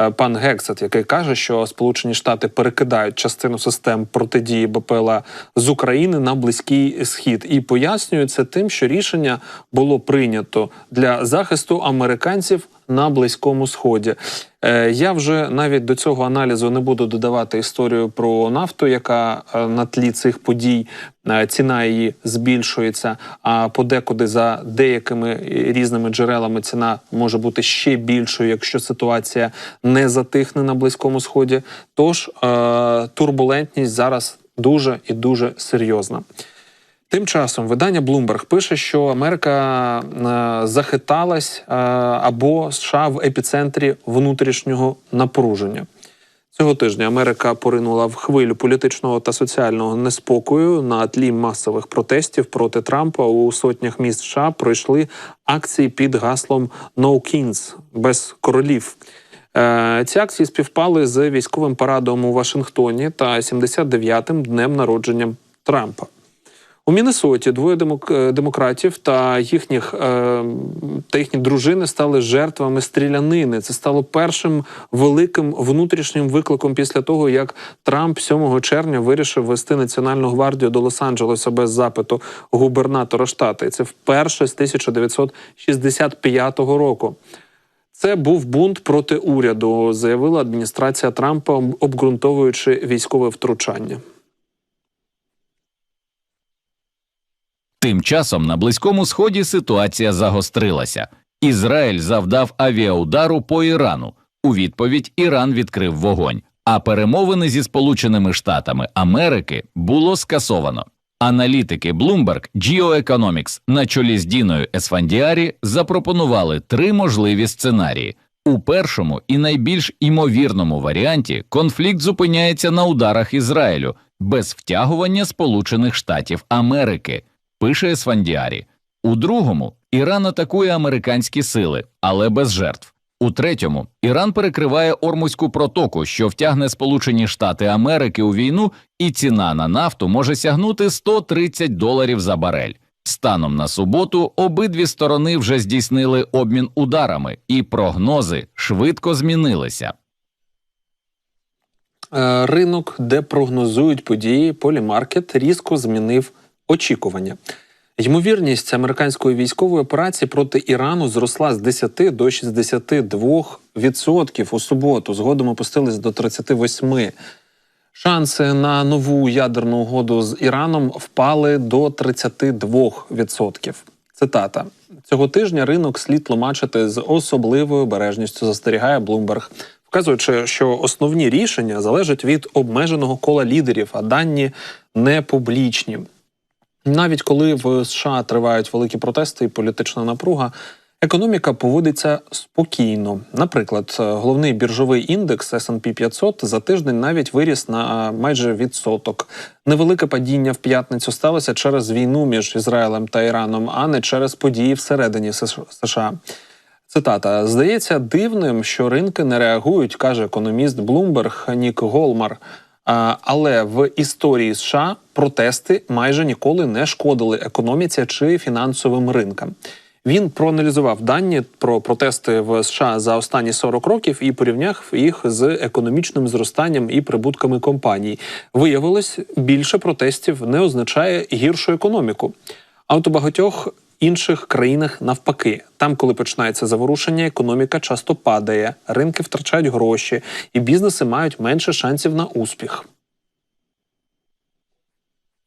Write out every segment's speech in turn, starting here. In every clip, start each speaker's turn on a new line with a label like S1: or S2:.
S1: е, пан Гексет, який каже, що Сполучені Штати перекидають частину систем протидії БПЛА з України на близький схід, і пояснює це тим, що рішення було прийнято для захисту американців на близькому сході. Е, Я вже навіть до цього аналізу не буду додавати історію про нафту, яка е, на тлі цих подій е, ціна її збільшується. А подекуди за деякими різними джерелами ціна може бути ще більшою, якщо ситуація не затихне на близькому сході. Тож турбулентність зараз дуже і дуже серйозна. Тим часом видання Bloomberg пише, що Америка е, захиталась е, або США в епіцентрі внутрішнього напруження. Цього тижня Америка поринула в хвилю політичного та соціального неспокою на тлі масових протестів проти Трампа у сотнях міст США пройшли акції під гаслом «No Kings» без королів. Е, Ці акції співпали з військовим парадом у Вашингтоні та 79-м днем народження Трампа. У Міннесоті двоє е, демократів та їхніх е, та їхні дружини стали жертвами стрілянини. Це стало першим великим внутрішнім викликом після того, як Трамп 7 червня вирішив вести Національну гвардію до Лос-Анджелеса без запиту губернатора штату. І це вперше з 1965 року. Це був бунт проти уряду, заявила адміністрація Трампа, обґрунтовуючи військове втручання.
S2: Тим часом на Близькому Сході ситуація загострилася. Ізраїль завдав авіаудару по Ірану. У відповідь Іран відкрив вогонь, а перемовини зі Сполученими Штатами Америки було скасовано. Аналітики Bloomberg Geoeconomics на чолі з Діною Есфандіарі запропонували три можливі сценарії. У першому і найбільш імовірному варіанті конфлікт зупиняється на ударах Ізраїлю без втягування Сполучених Штатів Америки пише Есфандіарі. У другому Іран атакує американські сили, але без жертв. У третьому Іран перекриває Ормузьку протоку, що втягне Сполучені Штати Америки у війну, і ціна на нафту може сягнути 130 доларів за барель. Станом на суботу обидві сторони вже здійснили обмін ударами, і прогнози швидко змінилися.
S1: Е, Ринок, де прогнозують події, полімаркет різко змінив очікування. Ймовірність американської військової операції проти Ірану зросла з 10 до 62% у суботу. Згодом опустились до 38%. Шанси на нову ядерну угоду з Іраном впали до 32%. Цитата цього тижня ринок слід тлумачити з особливою обережністю, застерігає Bloomberg, вказуючи, що основні рішення залежать від обмеженого кола лідерів, а дані не публічні. Навіть коли в США тривають великі протести і політична напруга, економіка поводиться спокійно. Наприклад, е, головний біржовий індекс S&P 500 за тиждень навіть виріс на е, майже відсоток. Невелике падіння в п'ятницю сталося через війну між Ізраїлем та Іраном, а не через події всередині США. Цитата: здається дивним, що ринки не реагують, каже економіст Bloomberg Нік Голмар. Але в історії США протести майже ніколи не шкодили економіці чи фінансовим ринкам. Він проаналізував дані про протести в США за останні 40 років і порівняв їх з економічним зростанням і прибутками компаній. Виявилось, більше протестів не означає гіршу економіку. А от у багатьох інших країнах навпаки, там, коли починається заворушення, економіка часто падає, ринки втрачають гроші, і бізнеси мають менше шансів на успіх.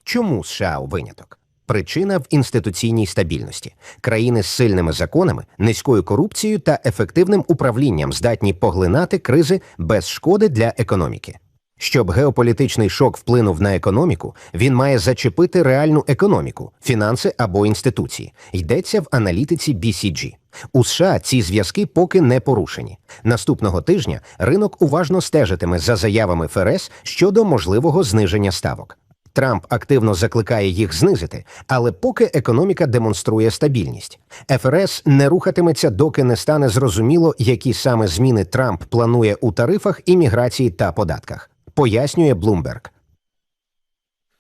S3: Чому США у виняток? Причина в інституційній стабільності. Країни з сильними законами, низькою корупцією та ефективним управлінням здатні поглинати кризи без шкоди для економіки. Щоб геополітичний шок вплинув на економіку, він має зачепити реальну економіку, фінанси або інституції. Йдеться в аналітиці BCG. У США ці зв'язки поки не порушені. Наступного тижня ринок уважно стежитиме за заявами ФРС щодо можливого зниження ставок. Трамп активно закликає їх знизити, але поки економіка демонструє стабільність. ФРС не рухатиметься, доки не стане зрозуміло, які саме зміни Трамп планує у тарифах, імміграції та податках. Пояснює Bloomberg.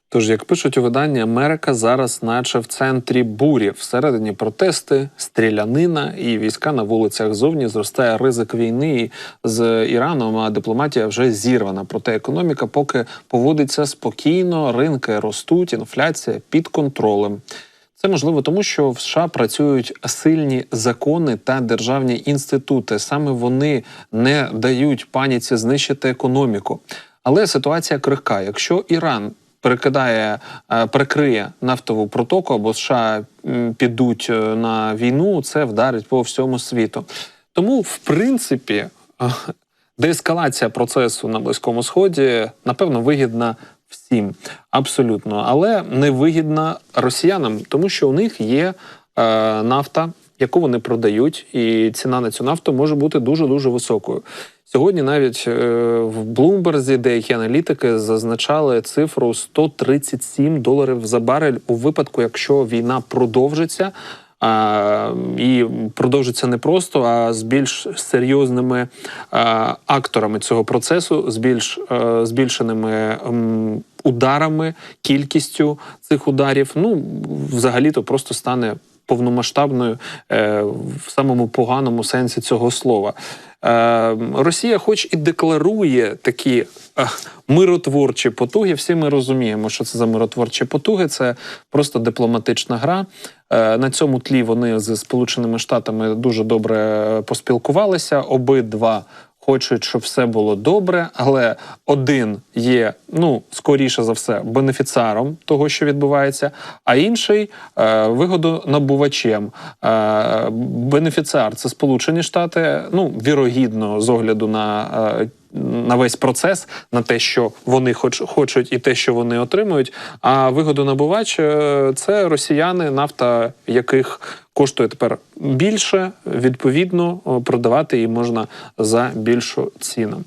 S1: Тож, як пишуть у виданні, Америка зараз, наче в центрі бурі, всередині протести, стрілянина і війська на вулицях зовні зростає ризик війни з Іраном. А дипломатія вже зірвана. Проте економіка поки поводиться спокійно, ринки ростуть, інфляція під контролем. Це можливо тому, що в США працюють сильні закони та державні інститути. Саме вони не дають паніці знищити економіку. Але ситуація крихка. Якщо Іран перекидає, е, перекриє нафтову протоку або США підуть е, на війну, це вдарить по всьому світу. Тому, в принципі, е, деескалація процесу на Близькому Сході напевно вигідна всім, абсолютно, але не вигідна росіянам, тому що у них є нафта, яку вони продають, і ціна на цю нафту може бути дуже дуже високою. Сьогодні навіть е, в Блумберзі деякі аналітики зазначали цифру 137 доларів за барель у випадку, якщо війна продовжиться. А, і продовжиться не просто, а з більш серйозними а, акторами цього процесу, з більш е, збільшеними ем, ударами, кількістю цих ударів. Ну, взагалі-то просто стане повномасштабною е, в самому поганому сенсі цього слова. Е, Росія, хоч і декларує такі е, миротворчі потуги, всі ми розуміємо, що це за миротворчі потуги. Це просто дипломатична гра. На цьому тлі вони з Сполученими Штатами дуже добре поспілкувалися. Обидва хочуть, щоб все було добре, але один є, ну скоріше за все, бенефіціаром того, що відбувається, а інший е, вигодонабувачем. Е, бенефіціар це Сполучені Штати. Ну вірогідно, з огляду на. Е, на весь процес, на те, що вони хоч хочуть, і те, що вони отримують. А вигоду набувач це росіяни, нафта яких коштує тепер більше. Відповідно, продавати її можна за більшу ціну.